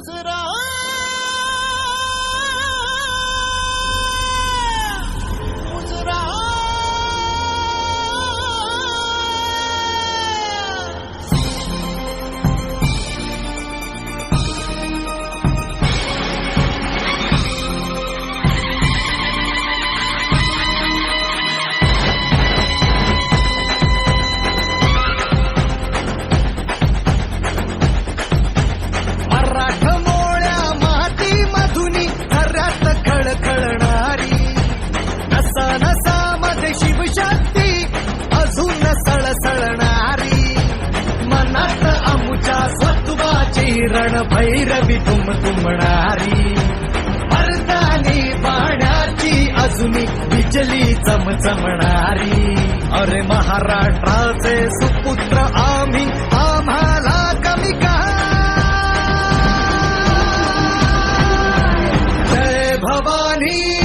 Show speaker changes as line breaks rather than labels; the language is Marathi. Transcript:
मुजरा शरण भैरवी तुम तुमणारी. मर्दानी पाण्याची अजूनी बिजली चमचमणारी. अरे महाराष्ट्राचे सुपुत्र आम्ही आम्हाला कमी का? जय भवानी.